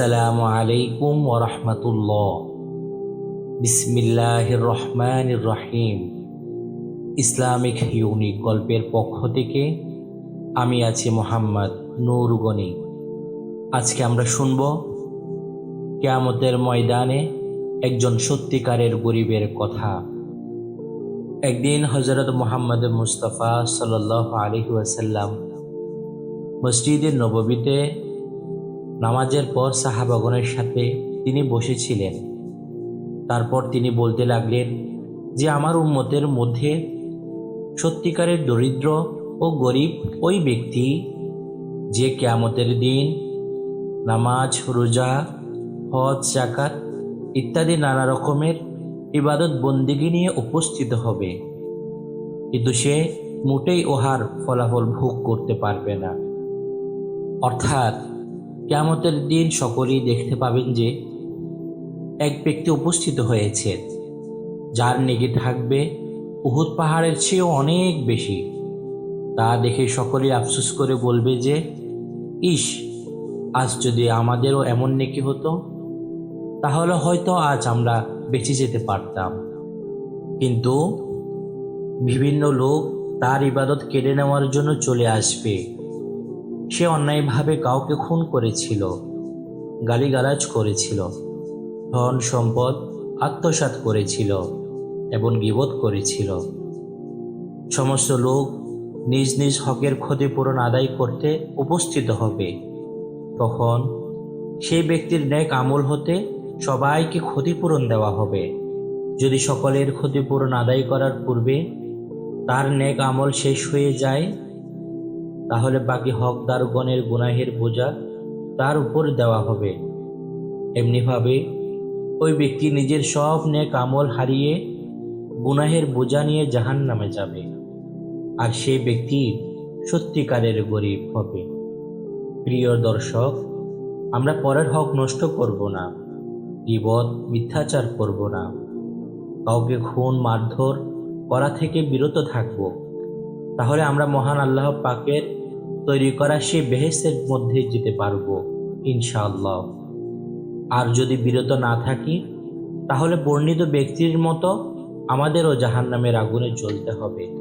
রহমাতুল্লাহ। বিসমিল্লাহ রহমান রহিম। Islamic unique গল্পের পক্ষ থেকে আমি আছি মোহাম্মদ নূর গনি। আজকে আমরা শুনব, কেয়ামতের ময়দানে একজন সত্যিকারের গরিবের কথা। একদিন হজরত মোহাম্মদ মুস্তফা সাল্লাহ আলী ওয়াসাল্লাম মসজিদের নববীতে নামাজের পর সাহাবাগনের সাথে তিনি বসেছিলেন। তারপর তিনি বলতে লাগলেন, যে আমার উম্মতের মধ্যে সত্যিকারের দরিদ্র ও গরিব ওই ব্যক্তি, যে কেয়ামতের দিন নামাজ, রোজা, হজ জাকাত ইত্যাদি নানা রকমের ইবাদত বন্দিগি নিয়ে উপস্থিত হবে। কিন্তু সে মোটেই ওহার ফলাফল ভোগ করতে পারবে না। অর্থাৎ কেয়ামতের দিন সকলেই দেখতে পাবেন যে এক ব্যক্তি উপস্থিত হয়েছে, যার নেগে থাকবে উহুদ পাহাড়ের চেয়েও অনেক বেশি। তা দেখে সকলেই আফসোস করে বলবে যে ইস আজ যদি আমাদেরও এমন নেকি হতো, তাহলে হয়তো আজ আমরা বেঁচে যেতে পারতাম। কিন্তু বিভিন্ন লোক তার ইবাদত কেড়ে নেওয়ার জন্য চলে আসবে। সে অন্যায়ভাবে কাউকে খুন করেছিল, গালিগালাজ করেছিল, ধন সম্পদ আত্মসাৎ করেছিল এবং গিবোধ করেছিল। সমস্ত লোক নিজ নিজ হকের ক্ষতিপূরণ আদায় করতে উপস্থিত হবে। তখন সেই ব্যক্তির ন্যাক আমল হতে সবাইকে ক্ষতিপূরণ দেওয়া হবে। যদি সকলের ক্ষতিপূরণ আদায় করার পূর্বে তার ন্যাক আমল শেষ হয়ে যায় তাহলে বাকি হকদারগণের গুনাহের বোঝা তার উপর দেওয়া হবে। এমনিভাবে ওই ব্যক্তি নিজের সব নেক আমল হারিয়ে গুনাহের বোঝা নিয়ে জাহান নামে যাবে আর সেই ব্যক্তি সত্যিকারের গরিব হবে। প্রিয় দর্শক, আমরা পরের হক নষ্ট করব না বিপদ মিথ্যাচার করব না। কাউকে খুন, মারধর করা থেকে বিরত থাকব। তাহলে আমরা মহান আল্লাহ পাকের তৈরি করা সে বেহেসের মধ্যে যেতে পারব, ইনশাআল্লাহ। আর যদি বিরত না থাকি, তাহলে বর্ণিত ব্যক্তির মতো আমাদেরও জাহান্নামের আগুনে চলতে হবে।